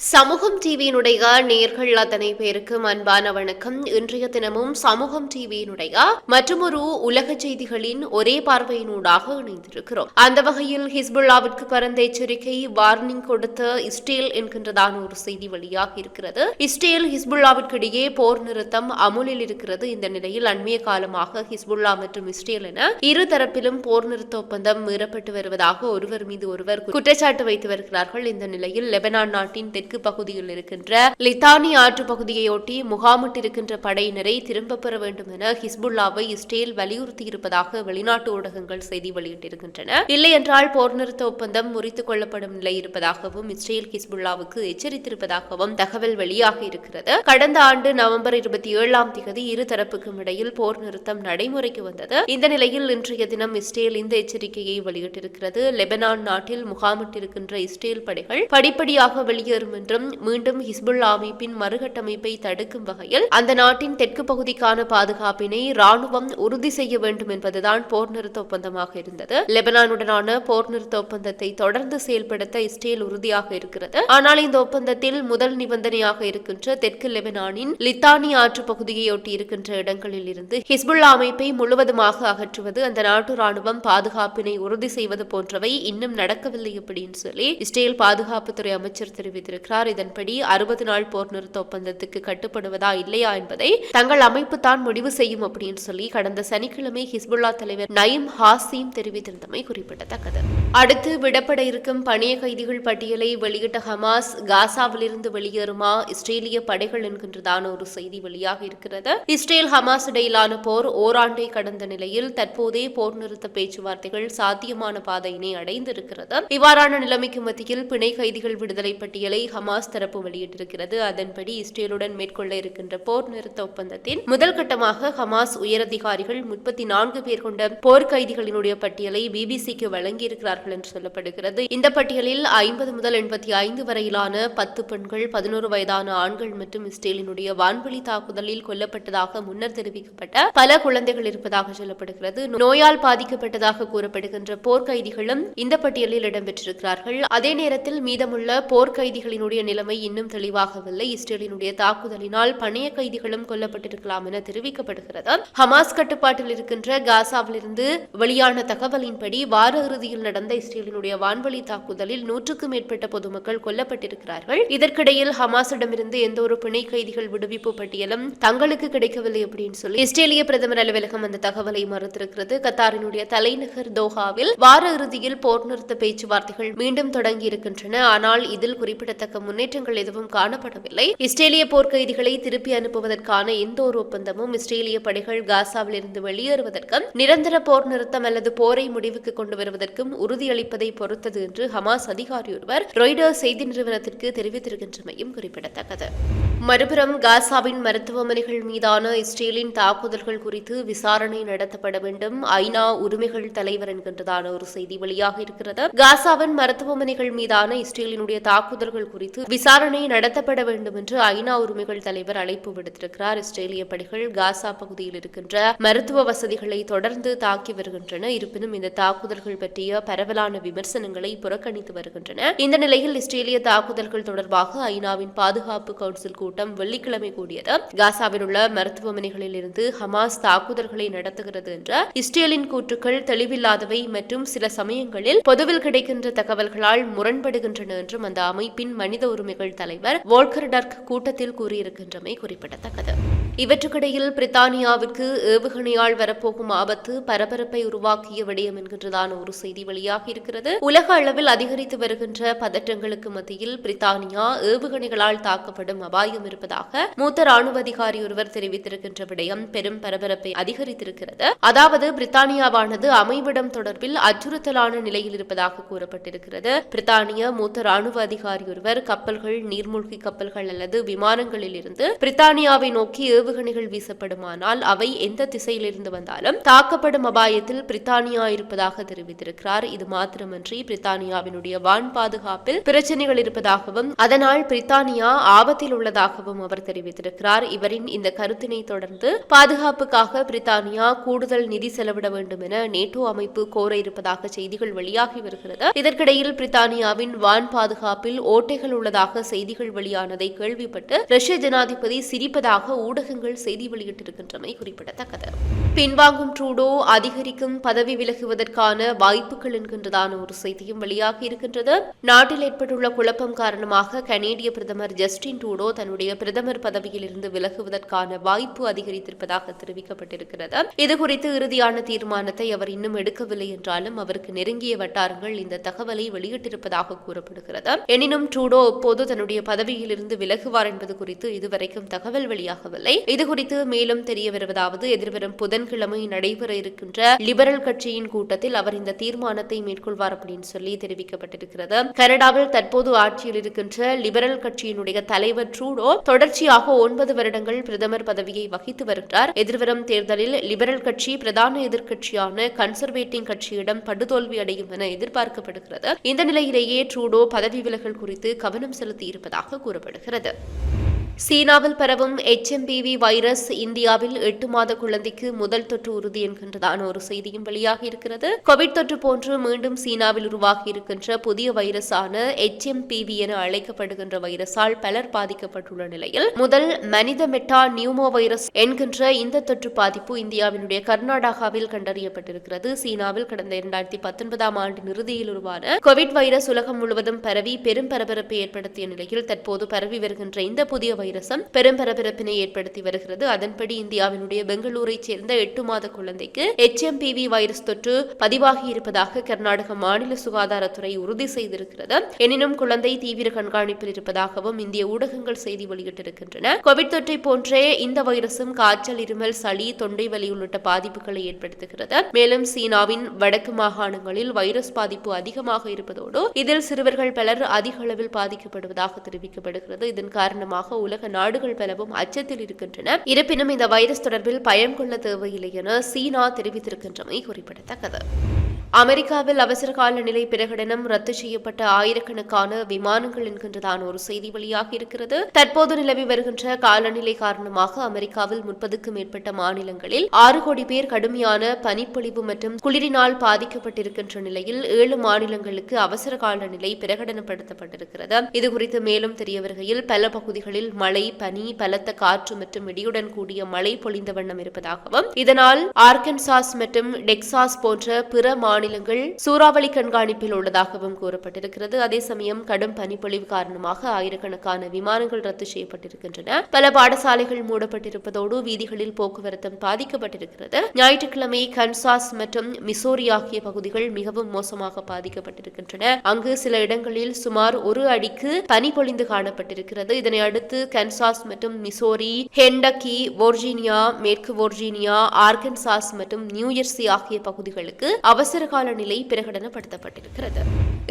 சமூகம் டிவியினுடைய நேர்கள் அத்தனை பேருக்கும் அன்பான வணக்கம். இன்றைய தினமும் சமூகம் டிவியினுடைய மற்றொரு உலக செய்திகளின் ஒரே பார்வையினூடாக இணைந்திருக்கிறோம். அந்த வகையில் ஹிஸ்புல்லாவிற்கு பரந்த எச்சரிக்கை வார்னிங் கொடுத்த இஸ்ரேல் என்கின்றதான ஒரு செய்தி வெளியாக இருக்கிறது. இஸ்ரேல் ஹிஸ்புல்லாவிற்கு இடையே போர் நிறுத்தம் அமுலில் இருக்கிறது. இந்த நிலையில் அண்மைய காலமாக ஹிஸ்புல்லா மற்றும் இஸ்ரேல் என இரு தரப்பிலும் போர் நிறுத்த ஒப்பந்தம் மீறப்பட்டு வருவதாக ஒருவர் மீது ஒருவர் குற்றச்சாட்டு வைத்து வருகிறார்கள். இந்த நிலையில் லெபனான் நாட்டின் தெற்கு பகுதியில் இருக்கின்ற லித்தானி ஆற்று பகுதியையொட்டி முகாமிட்டிருக்கின்ற படையினரை திரும்பப் பெற வேண்டும் என ஹிஸ்புல்லாவை இஸ்ரேல் வலியுறுத்தியிருப்பதாக வெளிநாட்டு ஊடகங்கள் செய்தி வெளியிட்டிருக்கின்றன. இல்லையென்றால் போர் நிறுத்த ஒப்பந்தம் முறித்துக் கொள்ளப்படும் நிலை இருப்பதாகவும் இஸ்ரேல் ஹிஸ்புல்லாவுக்கு எச்சரித்திருப்பதாகவும் தகவல் வெளியாக இருக்கிறது. கடந்த ஆண்டு நவம்பர் இருபத்தி ஏழாம் தேதி இரு தரப்புக்கும் இடையில் போர் நிறுத்தம் நடைமுறைக்கு வந்தது. இந்த நிலையில் இன்றைய தினம் இஸ்ரேல் இந்த எச்சரிக்கையை வெளியிட்டிருக்கிறது. லெபனான் நாட்டில் முகாமிட்டிருக்கின்ற இஸ்ரேல் படைகள் படிப்படியாக வெளியேறும் என்றும் மீண்டும் ஹிஸ்புல்லா அமைப்பின் மறுகட்டமைப்பை தடுக்கும் வகையில் அந்த நாட்டின் தெற்கு பகுதிக்கான பாதுகாப்பினை ராணுவம் உறுதி செய்ய வேண்டும் என்பதுதான் போர் நிறுத்த ஒப்பந்தமாக இருந்தது. லெபனானுடனான போர் நிறுத்த ஒப்பந்தத்தை தொடர்ந்து செயல்படுத்த இஸ்ரேல் உறுதியாக இருக்கிறது. ஆனால் இந்த ஒப்பந்தத்தில் முதல் நிபந்தனையாக இருக்கின்ற தெற்கு லெபனானின் லித்தானி ஆற்று பகுதியையொட்டி இருக்கின்ற இடங்களில் இருந்து ஹிஸ்புல்லா அமைப்பை முழுவதுமாக அகற்றுவது அந்த நாட்டு ராணுவம் பாதுகாப்பினை உறுதி செய்வது போன்றவை இன்னும் நடக்கவில்லை அப்படின்னு சொல்லி இஸ்ரேல் பாதுகாப்புத்துறை அமைச்சர் தெரிவித்திருக்கிறார். இதன்படி அறுபது நாள் போர் நிறுத்த ஒப்பந்தத்துக்கு கட்டுப்படுவதா இல்லையா என்பதை தங்கள் அமைப்பு தான் முடிவு செய்யும் அப்படின்னு சொல்லி கடந்த சனிக்கிழமை ஹிஸ்புல்லா தலைவர் நயிம் ஹாசிம் தெரிவித்திருந்தமை குறிப்பிடத்தக்கது. அடுத்து விடப்பட இருக்கும் பணிய கைதிகள் பட்டியலை வெளியிட்ட ஹமாஸ் காசாவிலிருந்து வெளியேறுமா? இஸ்ரேலிய படைகள் என்கின்றதான ஒரு செய்தி வெளியாக இருக்கிறது. இஸ்ரேல் ஹமாஸ் இடையிலான போர் ஓராண்டை கடந்த நிலையில் தற்போதே போர் நிறுத்த பேச்சுவார்த்தைகள் சாத்தியமான பாதையினை அடைந்திருக்கிறது. இவ்வாறான நிலைமைக்கு மத்தியில் பிணை கைதிகள் விடுதலை பட்டியலை ஹமாஸ் தரப்பு வெளியிட்டிருக்கிறது. அதன்படி இஸ்ரேலுடன் மேற்கொள்ள இருக்கின்ற போர் நிறுத்த ஒப்பந்தத்தின் முதல் கட்டமாக ஹமாஸ் உயரதிகாரிகள் முப்பத்தி நான்கு பேர் கொண்ட போர் கைதிகளினுடைய பட்டியலை பிபிசிக்கு வழங்கியிருக்கிறார்கள் என்று சொல்லப்படுகிறது. இந்த பட்டியலில் ஐம்பது முதல் எண்பத்தி ஐந்து வரையிலான பத்து பெண்கள் பதினோரு வயதான ஆண்கள் மற்றும் இஸ்ரேலினுடைய வான்வெளி தாக்குதலில் கொல்லப்பட்டதாக முன்னர் தெரிவிக்கப்பட்ட பல குழந்தைகள் இருப்பதாக சொல்லப்படுகிறது. நோயால் பாதிக்கப்பட்டதாக கூறப்படுகின்ற போர்க்கைதிகளும் இந்த பட்டியலில் இடம்பெற்றிருக்கிறார்கள். அதே நேரத்தில் மீதமுள்ள போர்க்கைதிகளினுடைய நிலைமை இன்னும் தெளிவாகவில்லை. இஸ்ரேலினுடைய தாக்குதலினால் பணைய கைதிகளும் கொல்லப்பட்டிருக்கலாம் என தெரிவிக்கப்படுகிறது. ஹமாஸ் கட்டுப்பாட்டில் இருக்கின்ற காசாவிலிருந்து வெளியான தகவலின்படி வார இறுதியில் நடந்த இஸ்ரேலினுடைய வான்வழி தாக்குதலில் நூற்றுக்கும் மேற்பட்ட பொதுமக்கள் கொல்லப்பட்டிருக்கிறார்கள். இதற்கிடையில் ஹமாஸிடமிருந்து எந்த ஒரு பிணை கைதிகள் விடுவிப்பு பட்டியலும் தங்களுக்கு கிடைக்கவில்லை அப்படின்னு சொல்லி இஸ்ரேலிய பிரதமர் அலுவலகம் அந்த தகவலை மறுத்திருக்கிறது. கத்தாரினுடைய தலைநகர் தோஹாவில் வார இறுதியில் போர் நிறுத்த பேச்சுவார்த்தைகள் மீண்டும் தொடங்கி இருக்கின்றன. ஆனால் இதில் குறிப்பிடத்தக்க முன்னேற்றங்கள் எதுவும் காணப்படவில்லை. இஸ்ரேலிய போர்க்கைதிகளை திருப்பி அனுப்புவதற்கான எந்த ஒரு ஒப்பந்தமும் இஸ்ரேலிய படைகள் காசாவில் இருந்து வெளியேறுவதற்கும் நிரந்தர போர் நிறுத்தம் அல்லது போரை முடிவுக்கு கொண்டு வருவதற்கும் உறுதியளிப்பதை பொறுத்தது என்று ஹமாஸ் அதிகாரி ஒருவர் ரொய்டர் செய்தி நிறுவனத்திற்கு தெரிவித்திருக்கின்றமையும் குறிப்பிடத்தக்கது. மறுபுறம் காசாவின் மருத்துவமனைகள் மீதான இஸ்ரேலின் தாக்குதல்கள் குறித்து விசாரணை நடத்தப்பட வேண்டும். ஐநா உரிமைகள் தலைவர் என்கின்றதான ஒரு செய்தி வெளியாக இருக்கிறது. காசாவின் மருத்துவமனைகள் மீதான இஸ்ரேலினுடைய தாக்குதல்கள் குறித்து விசாரணை நடத்தப்பட வேண்டும் என்று ஐநா உரிமைகள் தலைவர் அழைப்பு விடுத்திருக்கிறார். இஸ்ரேலிய படைகள் காசா பகுதியில் இருக்கின்ற மருத்துவ வசதிகளை தொடர்ந்து தாக்கி வருகின்றன. இருப்பினும் இந்த தாக்குதல்கள் பற்றிய பரவலான விமர்சனங்களை புறக்கணித்து வருகின்றன. இந்த நிலையில் இஸ்ரேலிய தாக்குதல்கள் தொடர்பாக ஐநாவின் பாதுகாப்பு கவுன்சில் கூட்டம் வெள்ளிக்கிழமை கூடியது. காசாவில் உள்ள மருத்துவமனைகளில் இருந்து ஹமாஸ் தாக்குதல்களை நடத்துகிறது என்ற இஸ்ரேலின் கூற்றுக்கள் தெளிவில்லாதவை மற்றும் சில சமயங்களில் பொதுவில் கிடைக்கின்ற தகவல்களால் முரண்படுகின்றன என்றும் அந்த அமைப்பின் மனித உரிமைகள் தலைவர் வோல்கர் டர்க் கூட்டத்தில் கூறியிருக்கின்றமை குறிப்பிடத்தக்கது. இவற்றுக்கிடையில் பிரித்தானியாவிற்கு ஏவுகணையால் வரப்போகும் ஆபத்து பரபரப்பை உருவாக்கிய விடயம் என்கின்றதான ஒரு செய்தி வெளியாகி இருக்கிறது. உலக அளவில் அதிகரித்து வருகின்ற பதற்றங்களுக்கு மத்தியில் பிரித்தானியா ஏவுகணைகளால் தாக்கப்படும் அபாயம் இருப்பதாக மூத்த ராணுவ அதிகாரி ஒருவர் தெரிவித்திருக்கின்ற விடயம் பெரும் பரபரப்பை அதிகரித்திருக்கிறது. அதாவது பிரித்தானியாவானது அமைவிடம் தொடர்பில் அச்சுறுத்தலான நிலையில் இருப்பதாக கூறப்பட்டிருக்கிறது. பிரித்தானிய மூத்த ராணுவ அதிகாரி ஒருவர் கப்பல்கள் நீர்மூழ்கி கப்பல்கள் அல்லது விமானங்களில் இருந்து பிரித்தானியாவை நோக்கி ஏவுகணைகள் வீசப்படுமானால் அவை எந்த திசையிலிருந்து வந்தாலும் தாக்கப்படும் அபாயத்தில் பிரித்தானியா இருப்பதாக தெரிவித்திருக்கிறார். இது மாத்திரமன்றி பிரித்தானியாவினுடைய வான் பாதுகாப்பில் பிரச்சனைகள் இருப்பதாகவும் அதனால் பிரித்தானியா ஆபத்தில் உள்ளதாகவும் அவர் தெரிவித்திருக்கிறார். இவரின் இந்த கருத்தினை தொடர்ந்து பாதுகாப்புக்காக பிரித்தானியா கூடுதல் நிதி செலவிட வேண்டும் என நேட்டோ அமைப்பு கோர இருப்பதாக செய்திகள் வெளியாகி வருகிறது. இதற்கிடையில் பிரித்தானியாவின் வான் பாதுகாப்பில் ஓட்டைகள் சிக்கல் உள்ளதாக செய்திகள் வெளியானதை கேள்விப்பட்டு ரஷ்ய ஜனாதிபதி சிரிப்பதாக ஊடகங்கள் செய்தி வெளியிட்டிருக்கின்றமை குறிப்பிடத்தக்கது. பின்வாங்கும் ட்ரூடோ அதிகரிக்கும் பதவி விலகுவதற்கான வாய்ப்புகள் என்கின்றதான ஒரு செய்தியும் வெளியாகி இருக்கின்றது. நாட்டில் ஏற்பட்டுள்ள குழப்பம் காரணமாக கனேடிய பிரதமர் ஜஸ்டின் ட்ரூடோ தன்னுடைய பிரதமர் பதவியில் இருந்து விலகுவதற்கான வாய்ப்பு அதிகரித்திருப்பதாக தெரிவிக்கப்பட்டிருக்கிறது. இதுகுறித்து இறுதியான தீர்மானத்தை அவர் இன்னும் எடுக்கவில்லை என்றாலும் அவருக்கு நெருங்கிய வட்டாரங்கள் இந்த தகவலை வெளியிட்டிருப்பதாக கூறப்படுகிறது. எனினும் ட்ரூடோ எப்போது தன்னுடைய பதவியிலிருந்து விலகுவார் என்பது குறித்து இதுவரைக்கும் தகவல் வெளியாகவில்லை. இதுகுறித்து மேலும் தெரிய வருவதாவது எதிர்வரும் புதன்கிழமை நடைபெற இருக்கின்ற லிபரல் கட்சியின் கூட்டத்தில் அவர் இந்த தீர்மானத்தை மேற்கொள்வார் அப்படின்னு சொல்லி தெரிவிக்கப்பட்டிருக்கிறது. கனடாவில் தற்போது ஆட்சியில் இருக்கின்ற லிபரல் கட்சியினுடைய தலைவர் ட்ரூடோ தொடர்ச்சியாக ஒன்பது வருடங்கள் பிரதமர் பதவியை வகித்து வருகிறார். எதிர்வரும் தேர்தலில் லிபரல் கட்சி பிரதான எதிர்க்கட்சியான கன்சர்வேட்டிங் கட்சியிடம் படுதோல்வி அடையும் என எதிர்பார்க்கப்படுகிறது. இந்த நிலையிலேயே ட்ரூடோ பதவி விலகல் குறித்து கவனம் செலுத்தியிருப்பதாக கூறப்படுகிறது. சீனாவில் பரவும் எச்எம்பிவி வைரஸ் இந்தியாவில் எட்டு மாத குழந்தைக்கு முதல் தொற்று உறுதி என்கின்றதான ஒரு செய்தியும் வெளியாகி இருக்கிறது. கோவிட் தொற்று போன்று மீண்டும் சீனாவில் உருவாகி இருக்கின்ற புதிய வைரஸான எச்எம்பிவி என அழைக்கப்படுகின்ற வைரஸால் பலர் பாதிக்கப்பட்டுள்ள நிலையில் முதல் மனித மெட்டா நியூமோ வைரஸ் என்கின்ற இந்த தொற்று பாதிப்பு இந்தியாவினுடைய கர்நாடகாவில் கண்டறியப்பட்டிருக்கிறது. சீனாவில் கடந்த இரண்டாயிரத்தி பத்தொன்பதாம் ஆண்டு இறுதியில் உருவான கோவிட் வைரஸ் உலகம் முழுவதும் பரவி பெரும் பரபரப்பை ஏற்படுத்திய நிலையில் தற்போது பரவி வருகின்ற இந்த புதிய வைரஸ் வைரசம் பெரும் பரபரப்பினை ஏற்படுத்தி வருகிறது. அதன்படி இந்தியாவினுடைய பெங்களூரை சேர்ந்த எட்டு மாத குழந்தைக்கு எச்எம்பிவி வைரஸ் தொற்று பதிவாகி இருப்பதாக கர்நாடக மாநில சுகாதாரத்துறை உறுதி செய்திருக்கிறது. எனினும் குழந்தை தீவிர கண்காணிப்பில் இருப்பதாகவும் இந்திய ஊடகங்கள் செய்தி வெளியிட்டிருக்கின்றன. கோவிட் தொற்றை போன்றே இந்த வைரசும் காய்ச்சல் இருமல் சளி தொண்டை வலி உள்ளிட்ட பாதிப்புகளை ஏற்படுத்துகிறது. மேலும் சீனாவின் வடக்கு மாகாணங்களில் வைரஸ் பாதிப்பு அதிகமாக இருப்பதோடு இதில் சிறுவர்கள் பலர் அதிக அளவில் பாதிக்கப்படுவதாக தெரிவிக்கப்படுகிறது. இதன் காரணமாக உலக நாடுகள் பலவும் அச்சத்தில் இருக்கின்றன. இருப்பினும் இந்த வைரஸ் தொடர்பில் பயம் கொள்ள தேவையில்லை என சீனா தெரிவித்திருக்கின்றமை குறிப்பிடத்தக்கது. அமெரிக்காவில் அவசரகால நிலை பிரகடனம் ரத்து செய்யப்பட்ட ஆயிரக்கணக்கான விமானங்கள் என்கின்றதான ஒரு செய்தி வெளியாக இருக்கிறது. தற்போது நிலவி வருகின்ற காலநிலை காரணமாக அமெரிக்காவில் முப்பதுக்கும் மேற்பட்ட மாநிலங்களில் ஆறு கோடி பேர் கடுமையான பனிப்பொழிவு மற்றும் குளிரினால் பாதிக்கப்பட்டிருக்கின்ற நிலையில் ஏழு மாநிலங்களுக்கு அவசர கால நிலை பிரகடனப்படுத்தப்பட்டிருக்கிறது. இதுகுறித்து மேலும் தெரிய வருகையில் பல பகுதிகளில் மழை பனி பலத்த காற்று மற்றும் இடியுடன் கூடிய மழை பொழிந்த வண்ணம் இருப்பதாகவும் இதனால் ஆர்கன்சாஸ் மற்றும் டெக்சாஸ் போன்ற பிற மாநிலங்கள் சூறாவளி கண்காணிப்பில் உள்ளதாகவும் கூறப்பட்டிருக்கிறது. அதே சமயம் கடும் பனிப்பொழிவு காரணமாக ஆயிரக்கணக்கான விமானங்கள் ரத்து செய்யப்பட்டிருக்கின்றன. பல பாடசாலைகள் மூடப்பட்டிருப்பதோடு வீதிகளில் போக்குவரத்தும் பாதிக்கப்பட்டிருக்கிறது. ஞாயிற்றுக்கிழமை கன்சாஸ் மற்றும் மிசோரி ஆகிய பகுதிகள் மிகவும் மோசமாக பாதிக்கப்பட்டிருக்கின்றன. அங்கு சில இடங்களில் சுமார் ஒரு அடிக்கு பனி பொழிந்து காணப்பட்டிருக்கிறது. இதனை அடுத்து கன்சாஸ் மற்றும் மிசோரி ஹெண்டக்கி வொர்ஜீனியா மேற்கு வொர்ஜீனியா ஆர்கன்சாஸ் மற்றும் நியூயர்சி ஆகிய பகுதிகளுக்கு அவசர அவசரகால நிலை பிரகடனப்படுத்தப்பட்டிருக்கிறது.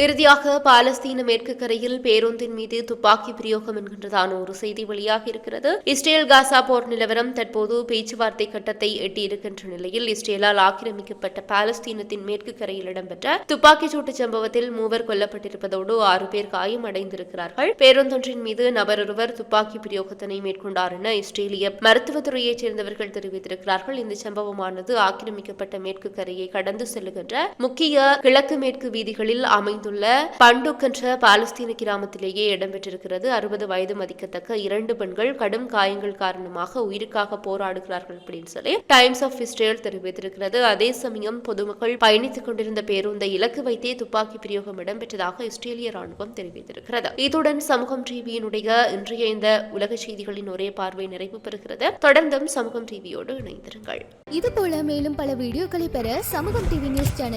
இறுதியாக பாலஸ்தீன மேற்கு கரையில் பேருந்தின் மீது துப்பாக்கி பிரயோகம் என்கின்றதான ஒரு செய்தி வெளியாகி இருக்கிறது. இஸ்ரேல் காசா போர் நிலவரம் தற்போது பேச்சுவார்த்தை கட்டத்தை எட்டியிருக்கின்ற நிலையில் இஸ்ரேலால் ஆக்கிரமிக்கப்பட்ட பாலஸ்தீனத்தின் மேற்கு கரையில் இடம்பெற்ற துப்பாக்கிச் சூட்டு சம்பவத்தில் மூவர் கொல்லப்பட்டிருப்பதோடு ஆறு பேர் காயமடைந்திருக்கிறார்கள் பேருந்தொன்றின் மீது நபர் ஒருவர் துப்பாக்கி பிரயோகத்தினை மேற்கொண்டார் என இஸ்ரேலிய மருத்துவத்துறையைச் சேர்ந்தவர்கள் தெரிவித்திருக்கிறார்கள். இந்த சம்பவமானது ஆக்கிரமிக்கப்பட்ட மேற்கு கரையை கடந்து செல்லுகின்ற முக்கிய கிழக்கு மேற்கு வீதிகளில் அமைந்துள்ள பண்டுக் என்ற பாலஸ்தீன கிராமத்திலேயே இடம்பெற்றிருக்கிறது. அறுபது வயது மதிக்கத்தக்க இரண்டு பெண்கள் கடும் காயங்கள் காரணமாக உயிருக்காக போராடுகிறார்கள் அப்படின்னு சொல்லி டைம்ஸ் ஆஃப் இஸ்ரேல் தெரிவித்திருக்கிறது. அதே சமயம் பொதுமக்கள் பயணித்துக் கொண்டிருந்த பேருந்தை இலக்கு வைத்தே துப்பாக்கி பிரயோகம் இடம்பெற்றதாக இஸ்ரேலிய ராணுவம் தெரிவித்திருக்கிறது. இத்துடன் சமூகம் டிவியினுடைய இன்றைய இந்த உலக செய்திகளின் ஒரே பார்வை நிறைவு பெறுகிறது. தொடர்ந்தும் சமூகம் டிவியோடு இணைந்திருங்கள். இது போல மேலும் பல வீடியோக்களை பெற சமூகம் டிவி நியூஸ் சேனல்